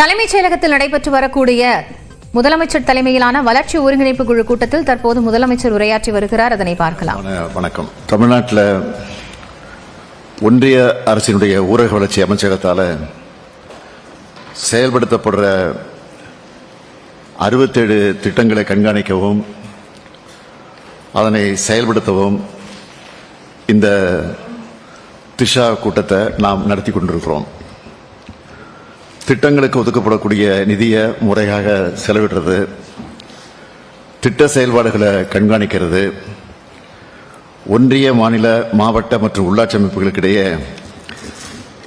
தலைமைச் செயலகத்தில் நடைபெற்று வரக்கூடிய முதலமைச்சர் தலைமையிலான வளர்ச்சி ஒருங்கிணைப்பு குழு கூட்டத்தில் தற்போது முதலமைச்சர் உரையாற்றி வருகிறார். அதனை பார்க்கலாம். வணக்கம். தமிழ்நாட்டில் ஒன்றிய அரசினுடைய ஊரக வளர்ச்சி அமைச்சகத்தால் செயல்படுத்தப்படுற அறுபத்தேழு திட்டங்களை கண்காணிக்கவும் அதனை செயல்படுத்தவும் இந்த திஷா கூட்டத்தை நாம் நடத்தி கொண்டிருக்கிறோம். திட்டங்களுக்கு ஒதுக்கப்படக்கூடிய நிதியை முறையாக செலவிடுறது திட்ட செயல்பாடுகளை கண்காணிக்கிறது ஒன்றிய மாநில மாவட்ட மற்றும் உள்ளாட்சி அமைப்புகளுக்கிடையே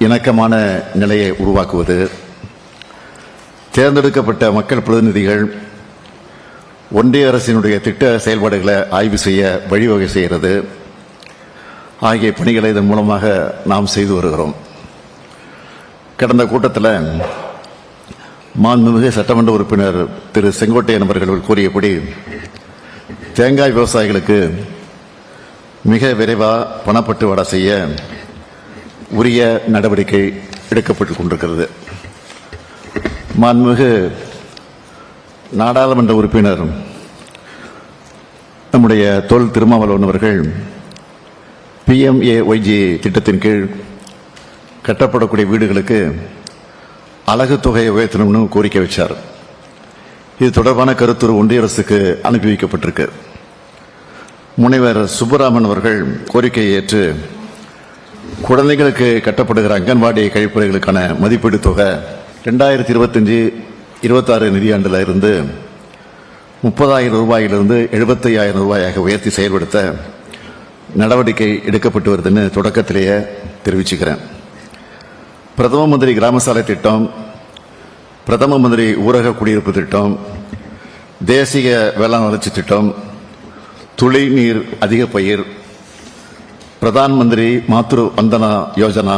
இணக்கமான நிலையை உருவாக்குவது தேர்ந்தெடுக்கப்பட்ட மக்கள் பிரதிநிதிகள் ஒன்றிய அரசினுடைய திட்ட செயல்பாடுகளை ஆய்வு செய்ய வழிவகை செய்கிறது. ஆகிய பணிகளை இதன் மூலமாக நாம் செய்து வருகிறோம். கடந்த கூட்டத்தில் மாண்புமிகு சட்டமன்ற உறுப்பினர் திரு செங்கோட்டையன் அவர்கள் கூறியபடி தேங்காய் விவசாயிகளுக்கு மிக விரைவாக பணப்பட்டுவாடா செய்ய உரிய நடவடிக்கை எடுக்கப்பட்டு கொண்டிருக்கிறது. மாண்புமிகு நாடாளுமன்ற உறுப்பினர் நம்முடைய தொல் திருமாவளவன் அவர்கள் பிஎம்ஏஒய்ஜி திட்டத்தின் கீழ் கட்டப்படக்கூடிய வீடுகளுக்கு அழகு தொகையை உயர்த்தணும்னு கோரிக்கை வச்சார். இது தொடர்பான கருத்துரு ஒன்றிய அரசுக்கு அனுப்பி வைக்கப்பட்டிருக்கு. முனைவர் சுப்பராமன் அவர்கள் கோரிக்கையை ஏற்று குழந்தைகளுக்கு கட்டப்படுகிற அங்கன்வாடி கழிப்பறைகளுக்கான மதிப்பீடு தொகை ரெண்டாயிரத்தி இருபத்தஞ்சு இருபத்தாறு நிதியாண்டில் இருந்து முப்பதாயிரம் ரூபாயிலிருந்து எழுபத்தையாயிரம் ரூபாயாக உயர்த்தி செயல்படுத்த நடவடிக்கை எடுக்கப்பட்டு வருதுன்னு தொடக்கத்திலேயே தெரிவிச்சுக்கிறேன். பிரதம மந்திரி கிராம சாலை திட்டம் பிரதம மந்திரி ஊரக குடியிருப்பு திட்டம் தேசிய வேளாண் வளர்ச்சி திட்டம் துளி நீர் அதிக பயிர் பிரதான் மந்திரி மாத்ரு வந்தனா யோஜனா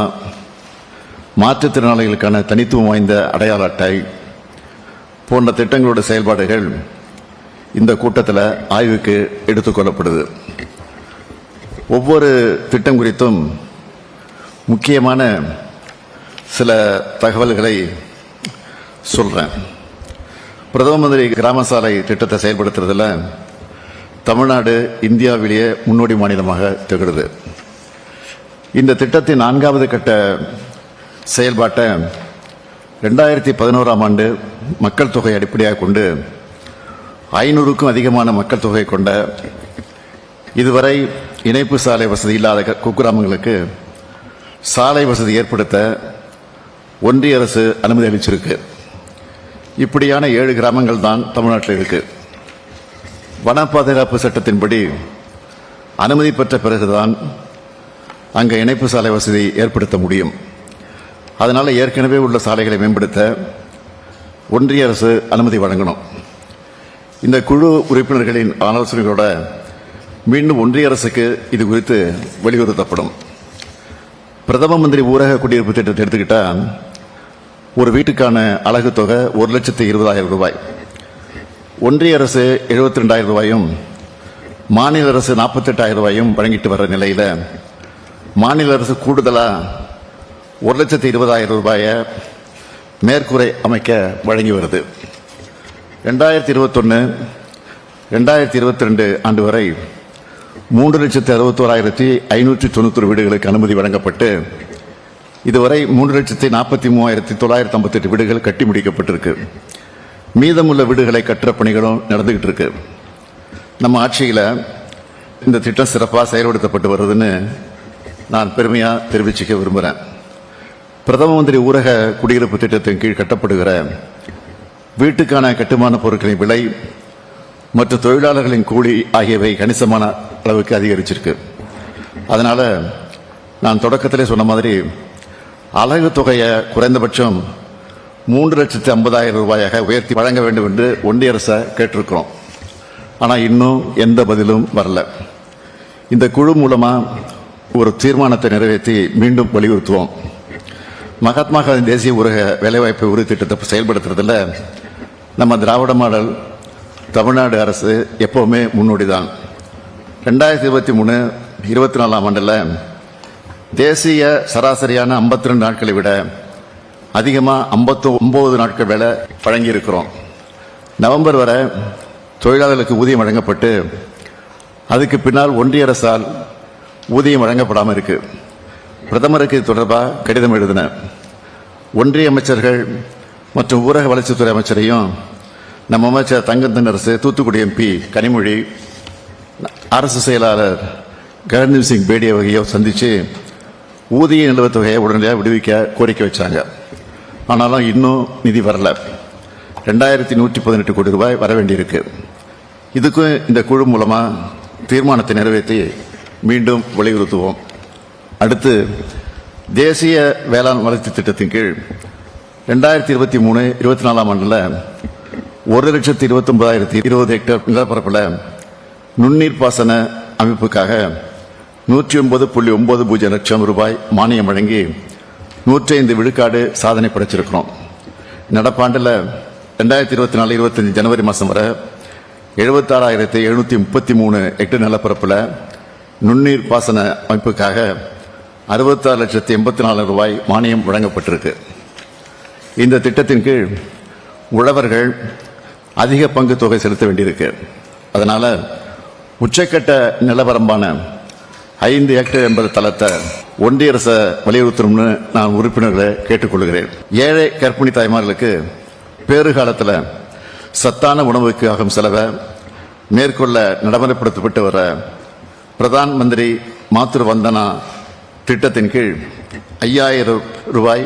மாற்றுத்திறனாளிகளுக்கான தனித்துவம் வாய்ந்த அடையாள அட்டை போன்ற திட்டங்களோட செயல்பாடுகள் இந்த கூட்டத்தில் ஆய்வுக்கு எடுத்துக்கொள்ளப்படுது ஒவ்வொரு திட்டம் குறித்தும் முக்கியமான சில தகவல்களை சொல்கிறேன் பிரதம மந்திரி கிராம சாலை திட்டத்தை செயல்படுத்துறதுல தமிழ்நாடு இந்தியாவிலேயே முன்னோடி மாநிலமாக திகழுது. இந்த திட்டத்தின் நான்காவது கட்ட செயல்பாட்டை ரெண்டாயிரத்தி பதினோராம் ஆண்டு மக்கள் தொகை அடிப்படையாக கொண்டு ஐநூறுக்கும் அதிகமான மக்கள் தொகை கொண்ட இதுவரை இணைப்பு சாலை வசதி இல்லாத க- குக்கிராமங்களுக்கு சாலை வசதி ஏற்படுத்த ஒன்றிய அரசு அனுமதி அளிச்சிருக்கு. இப்படியான ஏழு கிராமங்கள் தான் தமிழ்நாட்டில் இருக்கு. வன பாதுகாப்பு சட்டத்தின்படி அனுமதி பெற்ற பிறகுதான் அங்கே இணைப்பு சாலை வசதி ஏற்படுத்த முடியும். அதனால் ஏற்கனவே உள்ள சாலைகளை மேம்படுத்த ஒன்றிய அரசு அனுமதி வழங்கணும். இந்த குழு உறுப்பினர்களின் ஆலோசனைகளோட மீண்டும் ஒன்றிய அரசுக்கு இது குறித்து வலியுறுத்தப்படும். பிரதம மந்திரி ஊரக குடியிருப்பு திட்டத்தை எடுத்துக்கிட்டால் ஒரு வீட்டுக்கான அழகு தொகை ஒரு லட்சத்து இருபதாயிரம் ரூபாய். ஒன்றிய அரசு எழுபத்தி ரெண்டாயிரம் ரூபாயும் மாநில அரசு நாற்பத்தெட்டாயிரம் ரூபாயும் வழங்கிட்டு வர்ற நிலையில் மாநில அரசு கூடுதலாக ஒரு லட்சத்து இருபதாயிரம் ரூபாயை மேற்கூரை அமைக்க வழங்கி வருது. ரெண்டாயிரத்தி இருபத்தொன்னு ரெண்டாயிரத்தி இருபத்தி ரெண்டு ஆண்டு வரை மூன்று லட்சத்து அறுபத்தோராயிரத்தி ஐநூற்றி தொண்ணூத்தொரு வீடுகளுக்கு அனுமதி வழங்கப்பட்டு இதுவரை மூன்று லட்சத்தி நாற்பத்தி மூவாயிரத்தி தொள்ளாயிரத்தி ஐம்பத்தெட்டு வீடுகள் கட்டி முடிக்கப்பட்டிருக்கு. மீதமுள்ள வீடுகளை கட்டுற பணிகளும் நடந்துகிட்டு இருக்கு. நம்ம ஆட்சியில் இந்த திட்டம் சிறப்பாக செயல்படுத்தப்பட்டு வருதுன்னு நான் பெருமையாக தெரிவிச்சுக்க விரும்புகிறேன் பிரதம மந்திரி ஊரக குடியிருப்பு திட்டத்தின் கீழ் கட்டப்படுகிற வீட்டுக்கான கட்டுமான பொருட்களின் விலை மற்றும் தொழிலாளர்களின் கூலி ஆகியவை கணிசமான அளவுக்கு அதிகரிச்சிருக்கு. அதனால் நான் தொடக்கத்திலே சொன்ன மாதிரி அலகு தொகையை குறைந்தபட்சம் மூன்று லட்சத்து ஐம்பதாயிரம் ரூபாயாக உயர்த்தி வழங்க வேண்டும் என்று ஒன்றிய அரசை கேட்டிருக்கிறோம். ஆனால் இன்னும் எந்த பதிலும் வரல. இந்த குழு மூலமாக ஒரு தீர்மானத்தை நிறைவேற்றி மீண்டும் வலியுறுத்துவோம். மகாத்மா காந்தி தேசிய ஊரக வேலைவாய்ப்பு உறுதி திட்டத்தை செயல்படுத்துறதுல நம்ம திராவிட மாடல் தமிழ்நாடு அரசு எப்போவுமே முன்னோடி தான் ரெண்டாயிரத்தி இருபத்தி மூணு இருபத்தி நாலாம் ஆண்டில் தேசிய சராசரியான 52 நாட்களை விட அதிகமாக ஐம்பத்தி ஒம்பது நாட்கள் வேலை வழங்கியிருக்கிறோம். நவம்பர் வரை தொழிலாளர்களுக்கு ஊதியம் வழங்கப்பட்டு அதுக்கு பின்னால் ஒன்றிய அரசால் ஊதியம் வழங்கப்படாமல் இருக்கு. பிரதமருக்கு இது தொடர்பாக கடிதம் எழுதின ஒன்றிய அமைச்சர்கள் மற்றும் ஊரக வளர்ச்சித்துறை அமைச்சரையும் நம்ம அமைச்சர் தங்கத்தன் அரசு தூத்துக்குடி எம்பி கனிமொழி அரசு செயலாளர் ககன்தீப் சிங் பேடி வகையை சந்தித்து ஊதிய நிலுவைத் தொகையை உடனடியாக விடுவிக்க கோரிக்கை வச்சாங்க. ஆனாலும் இன்னும் நிதி வரல. ரெண்டாயிரத்தி நூற்றி பதினெட்டு கோடி ரூபாய் வர வேண்டியிருக்கு. இதுக்கும் இந்த குழு மூலமாக தீர்மானத்தை நிறைவேற்றி மீண்டும் வலியுறுத்துவோம். அடுத்து தேசிய வேளாண் வளர்ச்சி திட்டத்தின் கீழ் ரெண்டாயிரத்தி இருபத்தி மூணு இருபத்தி நாலாம் ஆண்டில் ஒரு லட்சத்தி இருபத்தொன்பதாயிரத்தி இருபது ஹெக்டேர் நிலப்பரப்பில் நுண்ணீர் பாசன அமைப்புக்காக நூற்றி ஒன்பது புள்ளி ஒன்பது பூஜ்ஜியம் லட்சம் ரூபாய் மானியம் வழங்கி நூற்றி ஐந்து விழுக்காடு சாதனை படைச்சிருக்கிறோம். நடப்பாண்டில் ரெண்டாயிரத்தி இருபத்தி நாலு இருபத்தஞ்சு ஜனவரி மாதம் வரை எழுபத்தாறாயிரத்தி எழுநூற்றி முப்பத்தி மூணு எட்டு நிலப்பரப்பில் நுண்ணீர் பாசன அமைப்புக்காக அறுபத்தாறு லட்சத்தி எண்பத்தி நாலு ரூபாய் மானியம் வழங்கப்பட்டிருக்கு. இந்த திட்டத்தின் கீழ் உழவர்கள் அதிக பங்கு தொகை செலுத்த வேண்டியிருக்கு. அதனால் உச்சக்கட்ட நிலவரம்பான ஐந்து ஹெக்டேர் என்பது தளத்தை ஒன்றிய அரசை வலியுறுத்தணும்னு நான் உறுப்பினர்களை கேட்டுக்கொள்கிறேன். ஏழை கர்ப்பிணி தாய்மார்களுக்கு பேறுகாலத்தில் சத்தான உணவுக்கு ஆகும் செலவை மேற்கொள்ள நடைமுறைப்படுத்தப்பட்டு வர பிரதான் மந்திரி மாத்ரு வந்தனா திட்டத்தின் கீழ் ஐயாயிரம் ரூபாய்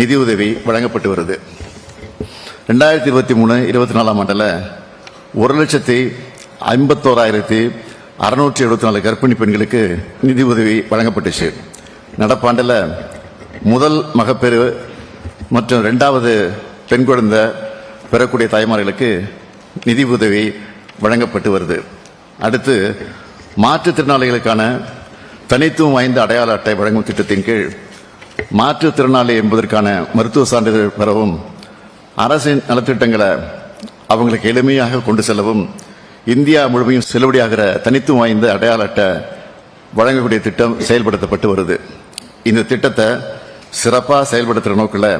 நிதியுதவி வழங்கப்பட்டு வருது. ரெண்டாயிரத்தி இருபத்தி மூணு இருபத்தி நாலாம் ஆண்டில் ஒரு லட்சத்தி ஐம்பத்தோராயிரத்தி அறுநூற்றி எழுபத்தி நாலு கர்ப்பிணி பெண்களுக்கு நிதி உதவி வழங்கப்பட்டுச்சு. நடப்பாண்டில் முதல் மகப்பேறு மற்றும் ரெண்டாவது பெண் குழந்தை பெறக்கூடிய தாய்மார்களுக்கு நிதி உதவி வழங்கப்பட்டு வருது. அடுத்து மாற்றுத்திறனாளிகளுக்கான தனித்துவம் வாய்ந்த அடையாள அட்டை வழங்கும் திட்டத்தின் கீழ் மாற்றுத்திறனாளி என்பதற்கான மருத்துவ சான்றிதழ் பெறவும் அரசின் நலத்திட்டங்களை அவங்களுக்கு எளிமையாக கொண்டு செல்லவும் இந்தியா முழுமையும் செல்லுபடியாகிற தனித்துவம் வாய்ந்த அடையாள அட்டை வழங்கக்கூடிய திட்டம் செயல்படுத்தப்பட்டு வருது. இந்த திட்டத்தை சிறப்பாக செயல்படுத்துகிற நோக்கில்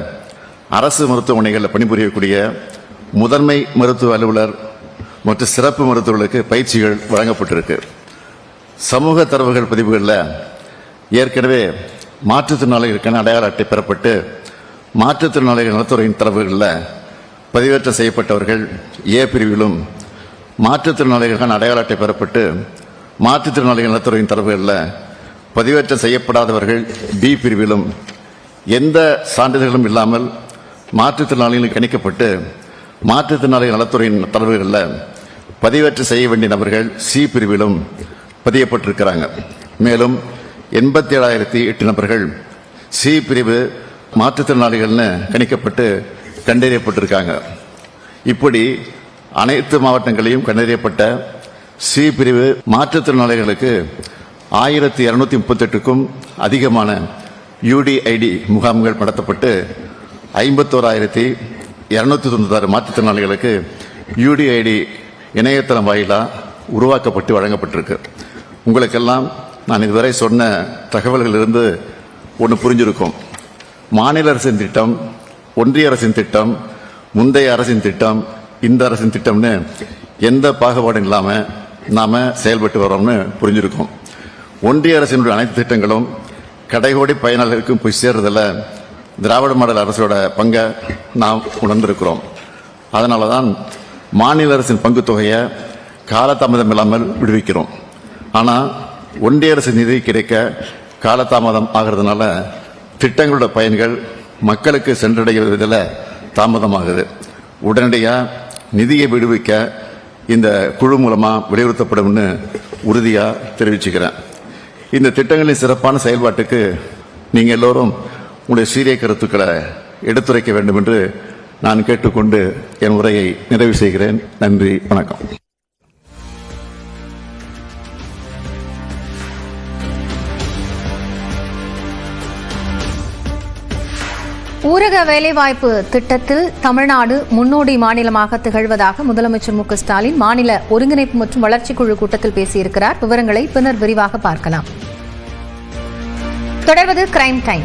அரசு மருத்துவமனைகளில் பணிபுரியக்கூடிய முதன்மை மருத்துவ அலுவலர் மற்றும் சிறப்பு மருத்துவர்களுக்கு பயிற்சிகள் வழங்கப்பட்டிருக்கு. சமூக தரவுகள் பதிவுகளில் ஏற்கனவே மாற்றுத்திறனாளிகளுக்கான அடையாள அட்டை பெறப்பட்டு மாற்றுத்திறனாளிகள் நலத்துறையின் தரவுகளில் பதிவேற்றம் செய்யப்பட்டவர்கள் ஏ பிரிவிலும் மாற்றுத்திறனாளிகளுக்கான அடையாள அட்டை பெறப்பட்டு மாற்றுத்திறனாளிகள் நலத்துறையின் தரவுகளில் பதிவேற்றம் செய்யப்படாதவர்கள் பி பிரிவிலும் எந்த சான்றிதழ்களும் இல்லாமல் மாற்றுத்திறனாளிகள் கணிக்கப்பட்டு மாற்றுத்திறனாளிகள் நலத்துறையின் தரவுகளில் பதிவேற்றம் செய்ய வேண்டிய நபர்கள் சி பிரிவிலும் பதியப்பட்டிருக்கிறாங்க. மேலும் எண்பத்தி ஏழாயிரத்தி எட்டு நபர்கள் சி பிரிவு மாற்றுத்திறனாளிகள்னு கணிக்கப்பட்டு கண்டறியப்பட்டிருக்காங்க. இப்படி அனைத்து மாவட்டங்களையும் கண்டறியப்பட்ட சி பிரிவு மாற்றுத்திறனாளிகளுக்கு ஆயிரத்தி இருநூத்தி முப்பத்தெட்டுக்கும் அதிகமான யூடிஐடி முகாம்கள் நடத்தப்பட்டு ஐம்பத்தோராயிரத்தி இருநூத்தி தொண்ணூத்தாறு மாற்றுத்திறனாளிகளுக்கு யூடிஐடி இணையதளம் வாயிலாக உருவாக்கப்பட்டு வழங்கப்பட்டிருக்கு. உங்களுக்கெல்லாம் நான் இதுவரை சொன்ன தகவல்களிலிருந்து ஒன்று புரிஞ்சிருக்கும். மாநில அரசின் திட்டம் ஒன்றிய அரசின் திட்டம் முந்தைய அரசின் திட்டம் இந்த அரசின் திட்டம்னு எந்த பாகுபாடும் இல்லாமல் நாம் செயல்பட்டு வரோம்னு புரிஞ்சிருக்கோம். ஒன்றிய அரசினுடைய அனைத்து திட்டங்களும் கடைகோடி பயனாளர்களுக்கும் போய் சேர்றதில் திராவிட மாடல் அரசோட பங்கை நாம் உணர்ந்திருக்கிறோம். அதனால தான் மாநில அரசின் பங்கு தொகையை காலதாமதம் இல்லாமல் விடுவிக்கிறோம். ஆனால் ஒன்றிய அரசு நிதி கிடைக்க காலதாமதம் ஆகிறதுனால திட்டங்களோட பயன்கள் மக்களுக்கு சென்றடைவதில் தாமதமாகுது. உடனடியாக நிதியை விடுவிக்க இந்த குழு மூலமாக வலியுறுத்தப்படும்னு உறுதியாக தெரிவிச்சுக்கிறேன். இந்த திட்டங்களின் சிறப்பான செயல்பாட்டுக்கு நீங்கள் எல்லோரும் உங்களுடைய சீரிய கருத்துக்களை எடுத்துரைக்க வேண்டும் என்று நான் கேட்டுக்கொண்டு என் உரையை நிறைவு செய்கிறேன். நன்றி வணக்கம். ஊரக வேலைவாய்ப்பு திட்டத்தில் தமிழ்நாடு முன்னோடி மாநிலமாக திகழ்வதாக முதலமைச்சர் மு ஸ்டாலின் மாநில ஒருங்கிணைப்பு மற்றும் வளர்ச்சிக் குழு கூட்டத்தில் பேசியிருக்கிறார். விவரங்களை பின்னர் விரிவாக பார்க்கலாம். தொடர்வது கிரைம் டைம்